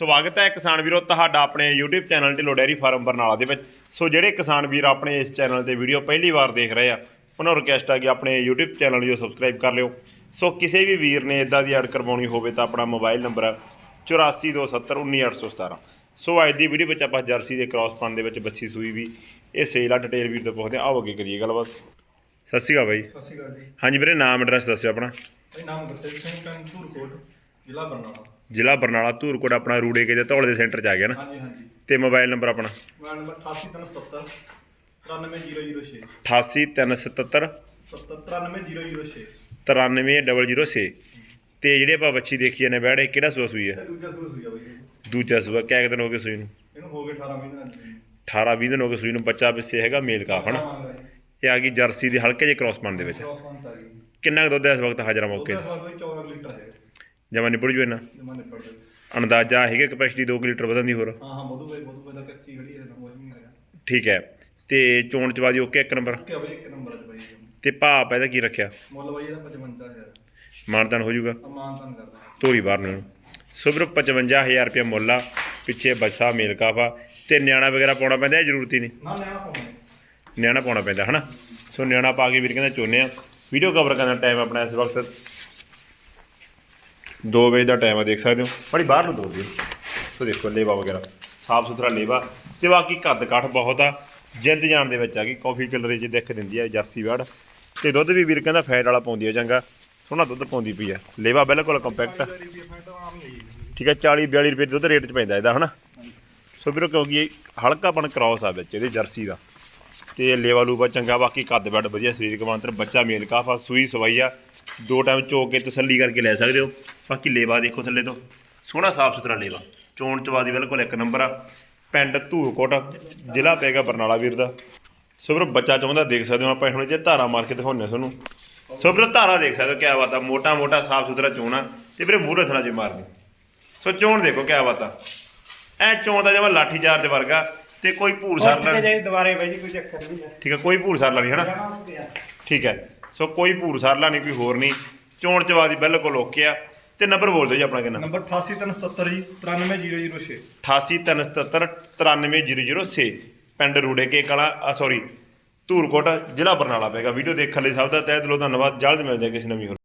ਸਵਾਗਤ ਹੈ ਕਿਸਾਨ ਵੀਰੋ ਤੁਹਾਡਾ ਆਪਣੇ YouTube channel Dhillon dairy farm Barnala ਦੇ ਵਿੱਚ। ਸੋ ਜਿਹੜੇ ਕਿਸਾਨ ਵੀਰ ਆਪਣੇ ਇਸ ਚੈਨਲ ਤੇ ਵੀਡੀਓ ਪਹਿਲੀ ਵਾਰ ਦੇਖ ਰਹੇ ਆ ਉਹਨਾਂ ਨੂੰ ਰਿਕਵੈਸਟ ਆ ਕਿ ਆਪਣੇ YouTube ਚੈਨਲ ਨੂੰ ਸਬਸਕ੍ਰਾਈਬ ਕਰ ਲਿਓ। ਸੋ ਕਿਸੇ ਵੀ ਵੀਰ ਨੇ ਇਦਾਂ ਦੀ ਐਡ ਕਰਵਾਉਣੀ ਹੋਵੇ ਤਾਂ ਆਪਣਾ ਮੋਬਾਈਲ ਨੰਬਰ ਹੈ 8427191817 ਸੋ ਅੱਜ ਦੀ ਵੀਡੀਓ ਵਿੱਚ ਆਪਾਂ ਜਰਸੀ ਦੇ ਕ੍ਰਾਸ ਪਨ ਦੇ ਵਿੱਚ ਬੱਚੀ ਸੂਈ ਵੀ ਇਹ ਸੇਲ ਆ ਡਿਟੇਲ ਵੀਰ ਤੋਂ ਪੁੱਛਦੇ ਆਓ ਅੱਗੇ ਕਰੀਏ ਗੱਲਬਾਤ। ਸਤਿ ਸ਼੍ਰੀ ਅਕਾਲ ਬਾਈ। ਸਤਿ ਸ਼੍ਰੀ ਅਕਾਲ ਜੀ। ਹਾਂਜੀ ਵੀਰੇ ਨਾਮ ਐਡਰੈਸ ਦੱਸਿਓ ਆਪਣਾ। ਨਾਮ ਗੁਰਸੇਵ ਸਿੰਘ ਪਿੰਡ ਧੂਰਕੋਟ ਜ਼ਿਲ੍ਹਾ ਬਰਨਾਲਾ। ਜ਼ਿਲ੍ਹਾ ਬਰਨਾਲਾ ਧੂਰਕੋਟ ਆਪਣਾ ਰੂੜੇ ਕੇ ਦੇ ਧੌਲੇ ਦੇ ਸੈਂਟਰ 'ਚ ਆ ਗਿਆ ਨਾ। ਹਾਂਜੀ ਹਾਂਜੀ। ਤੇ ਮੋਬਾਈਲ ਨੰਬਰ ਆਪਣਾ? ਮੋਬਾਈਲ ਨੰਬਰ 88377 93006 88377 93006 93006 ਤੇ ਜਿਹੜੇ ਆਪਾਂ ਬੱਚੀ ਦੇਖੀ ਜਾਂਦੇ ਬੈੜ ਇਹ ਕਿਹੜਾ ਸੂਆ ਸੂਈ ਹੈ ਦੂਜਾ ਸੂਸ ਹੋਈ ਆ ਬਈ। ਦੂਜਾ ਸੂਆ ਕਿਆ ਦਿਨ ਹੋ ਗਏ ਸੂਈ ਨੂੰ? ਇਹਨੂੰ ਹੋ ਗਏ 18 ਮਹੀਨੇ ਜੀ 18 20 ਦਿਨ ਹੋ ਗਏ ਸੂਈ ਨੂੰ ਬੱਚਾ ਪਿੱਛੇ ਹੈਗਾ ਮੇਲ ਕਾਫ ਹਨਾ? ਇਹ ਆ ਗਈ ਜਰਸੀ ਦੀ ਹਲਕੇ ਜਿਹੇ ਕ੍ਰਾਸ ਪਨ ਦੇ ਵਿੱਚ। ਕਿੰਨਾ ਕੁ ਦੁੱਧ ਹੈ ਇਸ ਵਕਤ ਹਾਜ਼ਰ ਮੌਕੇ ਉਹਦਾ ਸਵਾਲ ਕੋਈ 14 ਲੀਟਰ ਹੈ। ਜਮਾ ਨਿਬੜ ਜੂ ਇਹਨਾਂ? ਜਮਾ ਨਿਪੜ ਅੰਦਾਜ਼ਾ ਹੈਗਾ ਕਪੈਸਿਟੀ 2 ਲੀਟਰ ਵਧਣ ਦੀ ਹੋਰ। ਹਾਂ ਹਾਂ ਬੋਧੂ ਬਈ ਦਾ ਕੱਚੀ ਖੜੀ ਹੈ ਉਹ ਨਹੀਂ ਹੈਗਾ। ਠੀਕ ਹੈ। ਤੇ ਚੋਣ ਚਵਾਦੀ ਓਕੇ ਇੱਕ ਨੰਬਰ? ਕਿ ਬਈ ਇੱਕ ਨੰਬਰ ਚ ਬਈ। ਤੇ ਭਾਅ ਇਹਦਾ ਕੀ ਰੱਖਿਆ? ਮੁੱਲ ਬਈ ਇਹਦਾ 55000 ਮਾਨਤਾਨ ਹੋ ਜਾਊਗਾ। ਅਮਾਨ ਤਨ ਕਰਦਾ ਤੋਰੀ ਬਾਹਰ ਨੂੰ। ਸੋ ਵੀਰੋ 55000 ਰੁਪਏ ਮੁੱਲ ਆ। ਪਿੱਛੇ ਬੱਸਾ ਮੇਲ ਕਾਫਾ ਤੇ ਨਿਆਣਾ ਵਗੈਰਾ ਪਾਉਣਾ ਪੈਂਦਾ ਇਹ ਜ਼ਰੂਰਤ ਹੀ ਨਹੀਂ? ਨਾ ਲੈਣਾ ਪਾਉਣਾ ਨਿਆਣਾ ਪਾਉਣਾ ਪੈਂਦਾ ਹਨਾ? ਸੋ ਨਿਆਣਾ ਪਾ ਕੇ ਵੀਰ ਕਹਿੰਦਾ ਚੋਨੇ ਆ। ਵੀਡੀਓ ਕਵਰ ਕਰਨ ਦਾ ਟਾਈਮ ਆਪਣਾ ਇਸ ਵਕਤ। 2 ਵਜੇ ਦਾ ਟਾਈਮ ਆ, ਦੇਖ ਸਕਦੇ ਹੋ। ਬੜੀ ਬਾਹਰ ਨੂੰ ਤੋਰ ਦਿਓ ਸੋ ਦੇਖੋ, ਲੇਵਾ ਵਗੈਰਾ। ਸਾਫ਼ ਸੁਥਰਾ ਲੇਵਾ। ਤੇ ਬਾਕੀ ਕੱਦ ਕਾਠ ਬਹੁਤ ਆ। ਜਿੰਦ ਜਾਣ ਦੇ ਵਿੱਚ ਆ ਗਈ ਕਾਫੀ ਕਲਰ ਚ ਦਿੱਖ ਦਿੰਦੀ ਆ, ਜਰਸੀ ਵੜ। ਤੇ ਦੁੱਧ ਵੀ ਵੀਰ ਕਹਿੰਦਾ ਫੈਟ ਵਾਲਾ ਪਾਉਂਦੀ ਆ ਚੰਗਾ। ਸੋਹਣਾ ਦੁੱਧ ਪਾਉਂਦੀ ਪਈ ਆ। ਲੇਵਾ ਬਿਲਕੁਲ ਕੰਪੈਕਟ ਰੁਪਏ ਠੀਕ ਆ 40 42 ਰੁਪਏ ਦੁੱਧ ਰੇਟ ਚ ਪੈਂਦਾ ਇਹਦਾ, ਹਨਾ? ਸੋ ਵੀਰੋ, ਕਿਉਂਕਿ ਇਹ ਹਲਕਾਪਣ ਕ੍ਰਾਸ ਆ ਵਿੱਚ, ਇਹਦੇ ਜਰਸੀ ਦਾ। ਤੇ ਲੇਵਾ ਲੂਵਾ ਚੰਗਾ, ਬਾਕੀ ਕੱਦ ਵੱਡ ਵਧੀਆ, ਸਰੀਰਕ ਬਣਤਰ, ਬੱਚਾ ਮੇਲ ਕਾਫਾ ਸੂਈ ਸਵਾਈ ਆ। ਦੋ ਟਾਈਮ ਚੋਕ ਕੇ ਤਸੱਲੀ ਕਰਕੇ ਲੈ ਸਕਦੇ ਹੋ। ਬਾਕੀ ਲੇਵਾ ਦੇਖੋ ਥੱਲੇ ਤੋਂ। ਸੋਹਣਾ ਸਾਫ਼ ਸੁਥਰਾ ਲੇਵਾ। ਚੋਣ ਚਵਾਦੀ ਬਿਲਕੁਲ ਇੱਕ ਨੰਬਰ ਆ। ਪਿੰਡ ਧੂਰਕੋਟ ਜ਼ਿਲ੍ਹਾ ਪੈਗਾ ਬਰਨਾਲਾ ਵੀਰ ਦਾ। ਸੋ ਵੀਰੋ ਬੱਚਾ ਚਾਹੁੰਦਾ ਦੇਖ ਸਕਦੇ ਹੋ ਆਪਾਂ। ਹੁਣ ਜੇ ਧਾਰਾ ਮਾਰ ਕੇ ਦਿਖਾਉਂਦੇ ਤੁਹਾਨੂੰ। ਸੋ ਵੀਰੋ ਧਾਰਾ ਦੇਖ ਸਕਦੇ ਹੋ ਕਿਆ ਬਾਤ ਆ। ਮੋਟਾ ਮੋਟਾ ਸਾਫ਼ ਸੁਥਰਾ ਚੋਣਾ ਤੇ ਵੀਰੇ ਮੂਹਰੇ ਥਣਾ ਜੇ ਮਾਰਦੀ ਸੋ ਚੋਣ ਦੇਖੋ ਕਿਆ ਬਾਤ ਆ। ਐ ਚੋਣ ਦਾ ਜਿਵੇਂ ਲਾਠੀ ਚਾਰਜ ਵਰਗਾ। ਤੇ ਕੋਈ ਭੂਰ ਸਾਰ ਕਿਤੇ ਲੈਣ ਜਾਈ ਦੁਬਾਰੇ ਬਾਈ ਜੀ ਕੋਈ ਚੱਕਰ ਨਹੀਂ ਹੈ ਠੀਕ ਹੈ ਕੋਈ ਭੂਰ ਸਾਰਲਾ ਨਹੀਂ ਹੋ ਠੀਕ ਹੈ। ਸੋ ਕੋਈ ਭੂਰ ਸਾਰਲਾ ਨਹੀਂ ਕੋਈ ਹੋਰ ਨਹੀਂ। ਚੋਣ ਚਵਾਦੀ ਬਿਲਕੁਲ ਓਕੇ ਆ। ਤੇ ਨੰਬਰ ਬੋਲ ਦਿਓ ਜੀ ਆਪਣਾ ਕਿੰਨਾ? ਨੰਬਰ 88377 ਜੀ 93006 8837990006 ਪਿੰਡ ਰੂੜੇ ਕੇ ਕਲਾ ਆ ਸੌਰੀ ਧੂਰਕੋਟ ਜ਼ਿਲ੍ਹਾ ਬਰਨਾਲਾ ਪੈਗਾ ਵੀਡੀਓ ਦੇਖਣ ਲਈ ਸਭ ਦਾ ਤਹਿ ਦਿਲੋਂ ਧੰਨਵਾਦ। ਜਲਦ ਮਿਲਦੇ ਹਾਂ ਕਿਸੇ ਨਵੀਂ